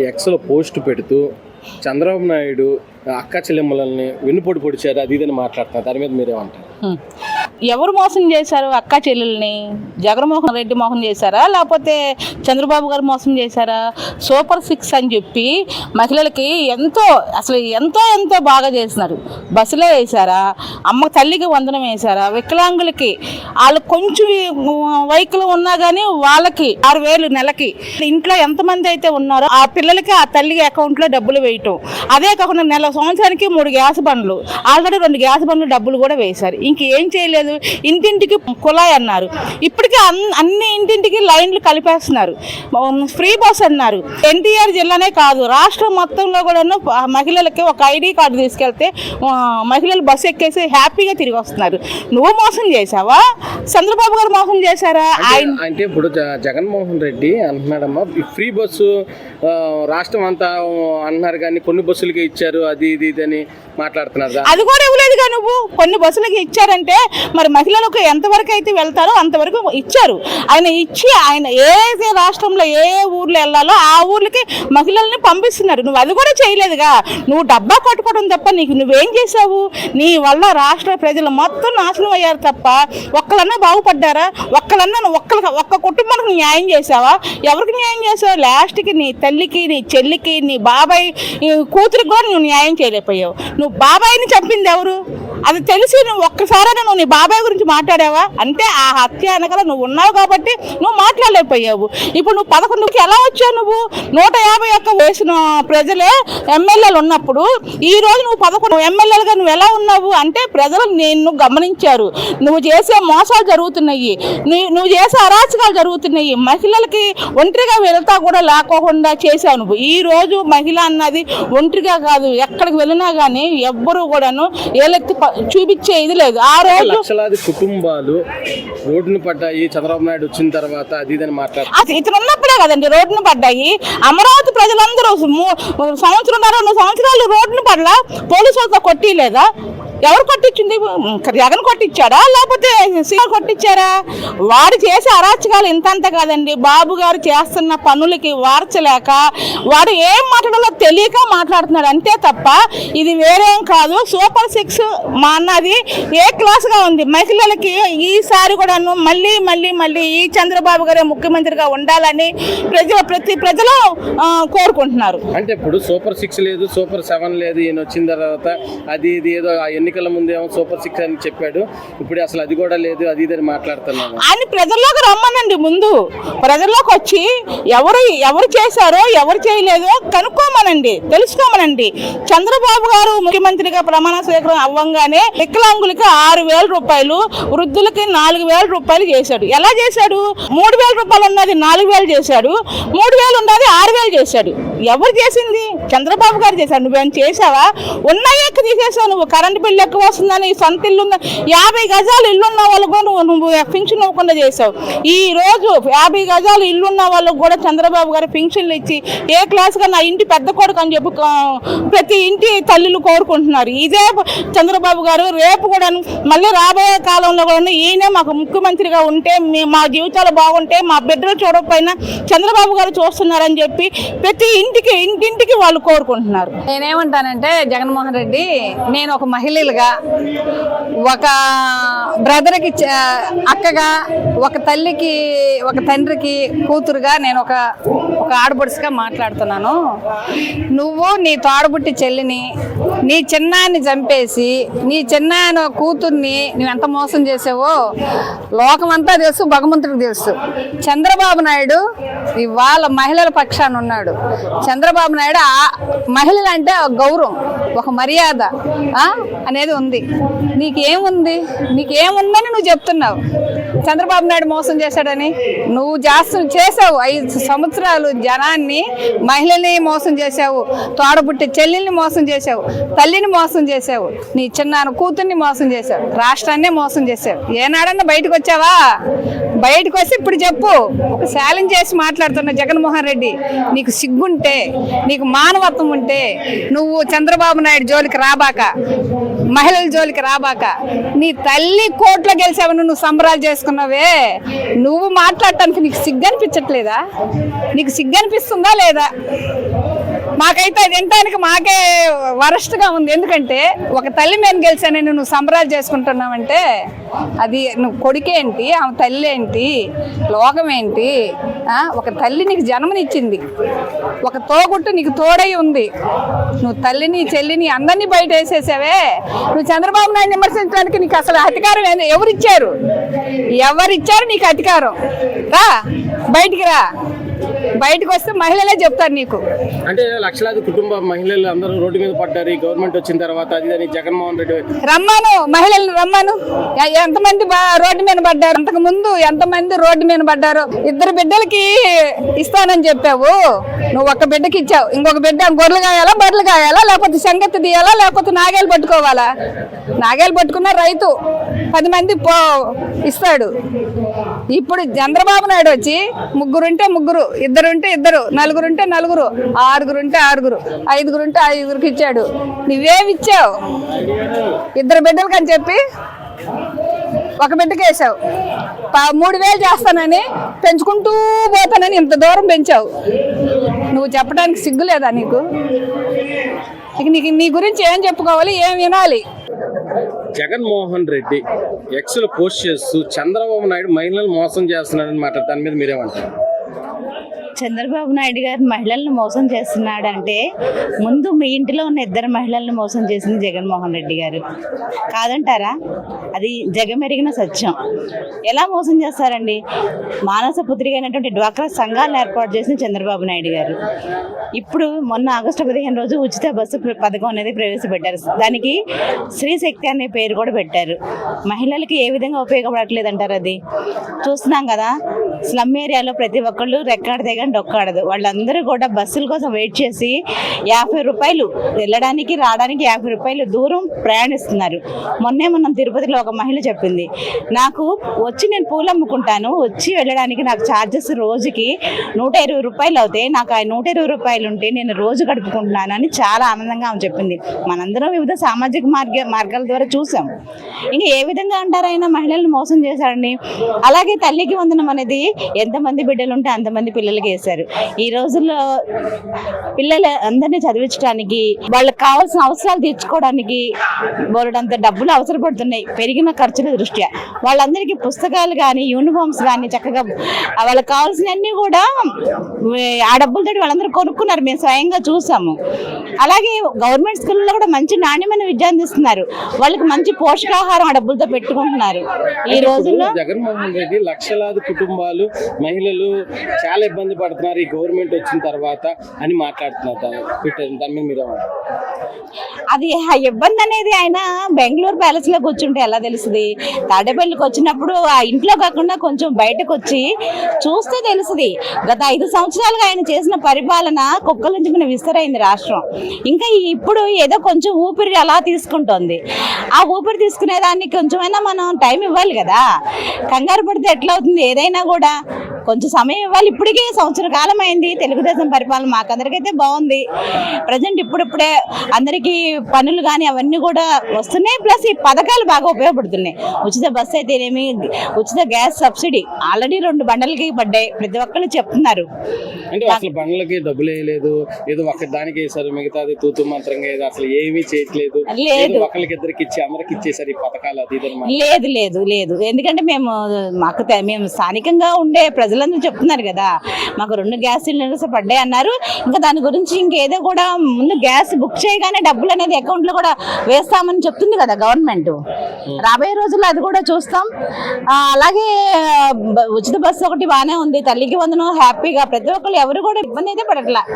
ఎక్స్లో పోస్ట్ పెడుతూ చంద్రబాబు నాయుడు అక్క చెల్లెమ్మలని వెన్నుపోటు పొడిచారు అది ఇదని మాట్లాడుతున్నారు. దాని మీద మీరేమంటారు? ఎవరు మోసం చేశారు అక్క చెల్లెల్ని? జగన్మోహన్ రెడ్డి మోసం చేశారా? లేకపోతే చంద్రబాబు గారు మోసం చేశారా? సూపర్ సిక్స్ అని చెప్పి మహిళలకి ఎంతో అసలు ఎంతో ఎంతో బాగా చేస్తున్నారు బస్సులో వేశారా? అమ్మ తల్లికి వందనం వేశారా? వికలాంగులకి వాళ్ళు కొంచెం వైకులు ఉన్నా కానీ వాళ్ళకి ఆరు వేలు నెలకి. ఇంట్లో ఎంతమంది అయితే ఉన్నారో ఆ పిల్లలకి ఆ తల్లి అకౌంట్లో డబ్బులు వేయటం. అదే కాకుండా నెల సంవత్సరానికి మూడు గ్యాస్ బండ్లు. ఆల్రెడీ రెండు గ్యాస్ బండ్లు డబ్బులు కూడా వేశారు. ఇంకేం చేయలేదు? ఇంటింటికి కుళాయి అన్నారు. ఇప్పటికీ అన్- అన్ని ఇంటింటికి లైన్లు కలిపేస్తున్నారు. ఫ్రీ బస్ అన్నారు. ఎన్టీఆర్ జిల్లానే కాదు రాష్ట్రం మొత్తంలో కూడాను ప- మహిళలకి ఒక ఐడి కార్డు తీసుకెళ్తే మహిళలు బస్సు ఎక్కేసి హ్యాపీగా తిరిగి వస్తున్నారు. నువ్వు మోసం చేసావా చంద్రబాబు గారు మోసం చేశారా? ఆయన అంటే ఇప్పుడు జగన్మోహన్ రెడ్డి అంటున్నాడమ్మా ఫ్రీ బస్సు రాష్ట్రం అంతా అంటున్నారు కానీ కొన్ని బస్సులకి ఇచ్చారు అది ఇది ఇది అని. మాట్లాడుతున్నారు అది కూడా ఇవ్వలేదుగా నువ్వు. కొన్ని బస్సులకి ఇచ్చారంటే మరి మహిళలకు ఎంతవరకు అయితే వెళ్తారో అంతవరకు ఇచ్చారు. ఆయన ఇచ్చి ఆయన ఏ రాష్ట్రంలో ఏ ఊర్లో వెళ్ళాలో ఆ ఊర్లకి మహిళల్ని పంపిస్తున్నారు. నువ్వు అది కూడా చేయలేదుగా. నువ్వు డబ్బా కొట్టుకోవడం తప్ప నీకు నువ్వేం చేసావు నీ వల్ల రాష్ట్ర ప్రజలు మొత్తం నాశనం అయ్యారు తప్ప ఒక్కలన్నా బాగుపడ్డారా? ఒక్కలన్నా ఒక్కరికి ఒక్క కుటుంబానికి న్యాయం చేసావా ఎవరికి న్యాయం చేసావు లాస్ట్కి నీ తల్లికి నీ చెల్లికి నీ బాబాయ్ కూతురికి కూడా నువ్వు న్యాయం చేయలేకపోయావు. నువ్వు బాబాయ్ని చంపింది ఎవరు? అది తెలిసి నువ్వు ఒక్కసారైనా నువ్వు నీ బాబాయ్ గురించి మాట్లాడావా? అంటే ఆ హత్య వెనకాల నువ్వు ఉన్నావు కాబట్టి నువ్వు మాట్లాడలేకపోయావు. ఇప్పుడు నువ్వు పదకొండుకి ఎలా వచ్చావు నువ్వు? నూట యాభై ఒక్క వేసిన ప్రజలే ఎమ్మెల్యేలు ఉన్నప్పుడు ఈ రోజు నువ్వు పదకొండు ఎమ్మెల్యేలుగా నువ్వు ఎలా ఉన్నావు? అంటే ప్రజలు నిన్ను గమనించారు. నువ్వు చేసే మోసాలు జరుగుతున్నాయి. నువ్వు చేసే అరాచకాలు జరుగుతున్నాయి. మహిళలకి ఒంటరిగా వెళ్తా కూడా లేకోకుండా చేశావు నువ్వు. ఈ రోజు మహిళ అన్నది ఒంటరిగా కాదు. ఎక్కడికి వెళ్ళినా కానీ ఎవ్వరూ కూడాను ఏలెత్తి ప- చూపించే ఇది లేదు. ఆ రోజు లక్షలాది కుటుంబాలు రోడ్డును పడ్డాయి చంద్రబాబు నాయుడు వచ్చిన తర్వాత అది ఇదని మాట్లాడుతున్నారు. అసలు ఇతను ఉన్నప్పుడే కదండి రోడ్డును పడ్డాయి. అమరావతి ప్రజలందరూ సంవత్సరంన్నర రెండు సంవత్సరాలు రోడ్డును పడలా పోలీసులతో కొట్టిలేదా? ఎవరు కొట్టించింది? జగన్ కొట్టించాడా? లేకపోతే సీఎం కొట్టించారా? వాడు చేసే అరాచకాలు ఇంతంత కాదండి. బాబు గారు చేస్తున్న పనులకి వార్చలేక వాడు ఏం మాట్లాడాలో తెలియక మాట్లాడుతున్నాడు. అంతే తప్ప ఇది వేరేం కాదు. సూపర్ సిక్స్ మా అన్నది ఏ క్లాస్గా ఉంది? మహిళలకి ఈసారి కూడాను మళ్ళీ మళ్ళీ మళ్ళీ ఈ చంద్రబాబు గారే ముఖ్యమంత్రిగా ఉండాలని ప్రజలు ప్రతి ప్రజలు కోరుకుంటున్నారు. అంటే ఇప్పుడు సూపర్ సిక్స్ లేదు సూపర్ సెవెన్ లేదు ఈయన వచ్చిన తర్వాత అది ఇది ఏదో ఆ ఎన్నికల ముందేమో సూపర్ సిక్స్ అని చెప్పాడు. ఇప్పుడు అసలు అది కూడా లేదు అది ఇది అని మాట్లాడుతున్నాను. ఆయన ప్రజల్లోకి రమ్మనండి ముందు. ప్రజల్లోకి వచ్చి ఎవరు ఎవరు చేశారో ఎవరు చేయలేదో కనుక్కోమనండి తెలుసుకోమనండి. చంద్రబాబు గారు ముఖ్యమంత్రిగా ప్రమాణ స్వీకారం అవ్వంగానే వికలాంగులకి ఆరు వేల రూపాయలు వృద్ధులకి నాలుగు వేల రూపాయలు చేశాడు. ఎలా చేశాడు? మూడు వేల రూపాయలు ఉన్నది నాలుగు వేలు చేశాడు మూడు వేలు ఉన్నది ఆరు వేలు చేశాడు. ఎవరు చేసింది? చంద్రబాబు గారు చేశాడు నువ్వేం చేసావా ఉన్నాయి తీసేసావు నువ్వు. కరెంట్ బిల్లు ఎక్కువ వస్తుందని సొంత ఇల్లు యాభై గజాలు ఇల్లు ఉన్న వాళ్ళకు కూడా నువ్వు నువ్వు పింఛన్ ఇవ్వకుండా చేసావు. ఈ రోజు యాభై గజాలు ఇల్లు ఉన్న వాళ్ళకు కూడా చంద్రబాబు గారు పింఛన్లు ఇచ్చి ఏ క్లాస్గా నా ఇంటి పెద్ద కొడుకు అని చెప్పి ప్రతి ఇంటి తల్లులు కోరుకుంటున్నారు. ఇదే చంద్రబాబు గారు రేపు కూడా మళ్ళీ రాబోయే కాలంలో కూడా ఈయనే మాకు ముఖ్యమంత్రిగా ఉంటే మా జీవితాలు బాగుంటే మా బిడ్డలు చూడకపోయినా చంద్రబాబు గారు చూస్తున్నారని చెప్పి ప్రతి ఇంటికి ఇంటింటి వాళ్ళు కోరుకుంటున్నారు. నేనేమంటానంటే జగన్మోహన్ రెడ్డి నేను ఒక మహిళలుగా ఒక బ్రదర్కి అక్కగా ఒక తల్లికి ఒక తండ్రికి కూతురుగా నేను ఒక ఒక ఆడబడుసుగా మాట్లాడుతున్నాను. నువ్వు నీ తోడబుట్టి చెల్లిని నీ చిన్నాన్ని చంపేసి నీ చిన్నాయన కూతుర్ని నువ్వు ఎంత మోసం చేసావో లోకమంతా తెలుసు భగవంతుడికి తెలుసు. చంద్రబాబు నాయుడు ఇవాళ మహిళల పక్షాన ఉన్నాడు. చంద్రబాబు నాయుడు ఆ మహిళలు అంటే ఒక గౌరవం ఒక మర్యాద అనేది ఉంది. నీకేముంది? నీకేముందని నువ్వు చెప్తున్నావు. చంద్రబాబు నాయుడు మోసం చేశాడని నువ్వు జాస్తి చేసావు ఐదు సంవత్సరాలు జనాన్ని మహిళల్ని మోసం చేసావు తోడబుట్టి చెల్లెల్ని మోసం చేసావు తల్లిని మోసం చేసావు నీ చిన్నాన్న కూతుర్ని మోసం చేసావు రాష్ట్రాన్నే మోసం చేసావు ఏనాడన్నా బయటకు వచ్చావా బయటకు వస్తే ఇప్పుడు చెప్పు. ఒక ఛాలెంజ్ చేసి మాట్లాడుతున్న జగన్మోహన్ రెడ్డి నీకు సిగ్గుంటే నీకు మానవత్వం ఉంటే నువ్వు చంద్రబాబు నాయుడు జోలికి రాబాక మహిళల జోలికి రాబాక నీ తల్లి కోర్టులో గెలిచావని నువ్వు సంబరాలు చేసుకున్నావే. నువ్వు మాట్లాడటానికి నీకు సిగ్గు అనిపించట్లేదా నీకు సిగ్గు అనిపిస్తుందా లేదా? మాకైతే అది వినటానికి మాకే వరస్ట్గా ఉంది. ఎందుకంటే ఒక తల్లి మేము గెలిచానని నువ్వు సంబరాలు చేసుకుంటున్నావంటే అది నువ్వు కొడుకేంటి ఆమె తల్లి ఏంటి లోకం ఏంటి ఒక తల్లి నీకు జన్మనిచ్చింది. ఒక తోగుట్టు నీకు తోడై ఉంది. నువ్వు తల్లిని చెల్లిని అందరినీ బయట వేసేసావే. నువ్వు చంద్రబాబు నాయుడు విమర్శించడానికి నీకు అసలు అధికారం ఏంది? ఎవరిచ్చారు? ఎవరిచ్చారు నీకు అధికారం? రా బయటికి రా. బయటకు వస్తే మహిళలే చెప్తారు నీకు. అంటే లక్షలాది కుటుంబ మహిళలు అందరూ రోడ్డు మీద పడ్డారు ఈ గవర్నమెంట్ వచ్చిన తర్వాత అది జగన్మోహన్ రెడ్డి రమ్మాను మహిళలను రమ్మాను. ఎంతమంది రోడ్డు మీద పడ్డారు? అంతకు ముందు ఎంతమంది రోడ్డు మీద పడ్డారు? ఇద్దరు బిడ్డలకి ఇస్తానని చెప్పావు. నువ్వు ఒక బిడ్డకి ఇచ్చావు. ఇంకొక బిడ్డ గొర్రెలు కాయాలా బర్రెలు కాయాలా లేకపోతే సంగతి తీయాలా లేకపోతే నాగేలు పట్టుకోవాలా? నాగేలు పట్టుకున్న రైతు పది మంది పో ఇస్తాడు. ఇప్పుడు చంద్రబాబు నాయుడు వచ్చి ముగ్గురుంటే ముగ్గురు ఇద్దరుంటే ఇద్దరు నలుగురుంటే నలుగురు ఆరుగురుంటే ఆరుగురు ఐదుగురుంటే ఐదుగురికి ఇచ్చాడు. నువ్వేమి ఇచ్చావు? ఇద్దరు బిడ్డలకని అని చెప్పి ఒక బిడ్డకి వేసావు. మూడు వేలు చేస్తానని పెంచుకుంటూ పోతానని ఇంత దూరం పెంచావు. నువ్వు చెప్పడానికి సిగ్గు లేదా నీకు? ఇక నీకు నీ గురించి ఏం చెప్పుకోవాలి ఏం వినాలి? జగన్మోహన్ రెడ్డి ఎక్స్లో పోస్ట్ చేస్తూ చంద్రబాబు నాయుడు మహిళలను మోసం చేస్తున్నాడనమాట దాని మీద మీరేమంటారు? చంద్రబాబు నాయుడు గారు మహిళలను మోసం చేస్తున్నాడంటే ముందు మీ ఇంటిలో ఉన్న ఇద్దరు మహిళలను మోసం చేసింది జగన్మోహన్ రెడ్డి గారు. కాదంటారా? అది జగమెరిగిన సత్యం. ఎలా మోసం చేస్తారండి? మానస పుత్రిక అయినటువంటి డ్వాక్రా సంఘాలను ఏర్పాటు చేసిన చంద్రబాబు నాయుడు గారు. ఇప్పుడు మొన్న ఆగస్టు పదిహేను రోజు ఉచిత బస్సు పథకం అనేది ప్రవేశపెట్టారు. దానికి స్త్రీ శక్తి అనే పేరు కూడా పెట్టారు. మహిళలకి ఏ విధంగా ఉపయోగపడట్లేదు అంటారు అది? చూస్తున్నాం కదా స్లమ్ ఏరియాలో ప్రతి ఒక్కళ్ళు రెక్కాడితే కానీ ఒక్కడదు వాళ్ళందరూ కూడా బస్సుల కోసం వెయిట్ చేసి యాభై రూపాయలు వెళ్ళడానికి రావడానికి యాభై రూపాయలు దూరం ప్రయాణిస్తున్నారు. మొన్నే మనం తిరుపతిలో ఒక మహిళ చెప్పింది నాకు వచ్చి నేను పూలు అమ్ముకుంటాను వచ్చి వెళ్ళడానికి నాకు ఛార్జెస్ రోజుకి నూట ఇరవై రూపాయలు అవుతాయి. నాకు ఆ నూట ఇరవై రూపాయలు ఉంటే నేను రోజు గడుపుకుంటున్నాను అని చాలా ఆనందంగా ఆమె చెప్పింది. మనందరం వివిధ సామాజిక మార్గ మార్గాల ద్వారా చూసాం. ఇంకా ఏ విధంగా అంటారు ఆయన మహిళలను మోసం చేశాడని అలాగే తల్లికి వందనం అనేది ఎంతమంది బిడ్డలు ఉంటే అంతమంది పిల్లలకి వేశారు ఈ రోజుల్లో పిల్లలు అందరినీ చదివించడానికి వాళ్ళకి కావాల్సిన అవసరాలు తీర్చుకోవడానికి బోలెడంత డబ్బులు అవసరపడుతున్నాయి పెరిగిన ఖర్చుల దృష్ట్యా. వాళ్ళందరికీ పుస్తకాలు కానీ యూనిఫామ్స్ కానీ చక్కగా వాళ్ళకి కావాల్సినవన్నీ కూడా ఆ డబ్బులతో వాళ్ళందరూ కొనుక్కున్నారు. మేము స్వయంగా చూసాము. అలాగే గవర్నమెంట్ స్కూల్లో కూడా మంచి నాణ్యమైన విద్య అందిస్తున్నారు. వాళ్ళకి మంచి పోషకాహారం ఆ డబ్బులతో పెట్టుకుంటున్నారు. ఈ రోజుల్లో జగన్మోహన్ రెడ్డి లక్షలాది కుటుంబాలు మహిళలు చాలా ఇబ్బంది పడుతున్నారు ఈ గవర్నమెంట్ వచ్చిన తర్వాత అని మాట్లాడుతున్నారు. దాని- మీద అది ఆ ఇబ్బంది అనేది ఆయన బెంగళూరు ప్యాలెస్లో కూర్చుంటే ఎలా తెలుస్తుంది తాడేపల్లికి వచ్చినప్పుడు ఆ ఇంట్లో కాకుండా కొంచెం బయటకు వచ్చి చూస్తే తెలుస్తుంది గత ఐదు సంవత్సరాలుగా ఆయన చేసిన పరిపాలన కుక్కల నుంచి మన విస్తరైంది రాష్ట్రం. ఇంకా ఇప్పుడు ఏదో కొంచెం ఊపిరి అలా తీసుకుంటోంది. ఆ ఊపిరి తీసుకునేదానికి కొంచెమైనా మనం టైం ఇవ్వాలి కదా. కంగారు పడితే ఎట్లా అవుతుంది? ఏదైనా కూడా కొంచెం సమయం ఇవ్వాలి. ఇప్పటికే సంవత్సర కాలం అయింది. తెలుగుదేశం పరిపాలన మాకందరికైతే బాగుంది. ప్రజెంట్ ఇప్పుడిప్పుడే అందరికీ పనులు కానీ అవన్నీ కూడా వస్తున్నాయి. ప్లస్ ఈ పథకాలు బాగా ఉపయోగపడుతున్నాయి. ఉచిత బస్సు అయితేనేమి ఉచిత గ్యాస్ సబ్సిడీ. ఆల్రెడీ రెండు బండలకి పడ్డాయి. ప్రతి ఒక్కరు చెప్తున్నారు. అంటే అసలు బండ్లకి డబ్బులు వేయలేదు ఏదో ఒక్క దానికి వేసారు మిగతాది తూతు మంత్రంగా ఏదో అసలు ఏమీ చేయట్లేదు. లేదు. ఒకరికి ఇద్దరికి ఇచ్చి అందరికి ఇచ్చేసారు ఈ పథకాలు అది. లేదు లేదు లేదు. ఎందుకంటే మేము మాకు మేము స్థానికంగా ఉండే ప్రజలందరూ చెప్తున్నారు కదా మాకు రెండు గ్యాస్ సిలిండర్స్ పడ్డాయి అన్నారు. ఇంకా దాని గురించి ఇంకేదో కూడా ముందు గ్యాస్ బుక్ చేయగానే డబ్బులు అనేది అకౌంట్లో కూడా వేస్తామని చెప్తుంది కదా గవర్నమెంట్. రాబోయే రోజుల్లో అది కూడా చూస్తాం. అలాగే ఉచిత బస్సు ఒకటి బాగానే ఉంది. తల్లికి వందనం హ్యాపీగా ప్రతి ఒక్కరు ఎవరు కూడా ఇబ్బంది అయితే పడట్లా.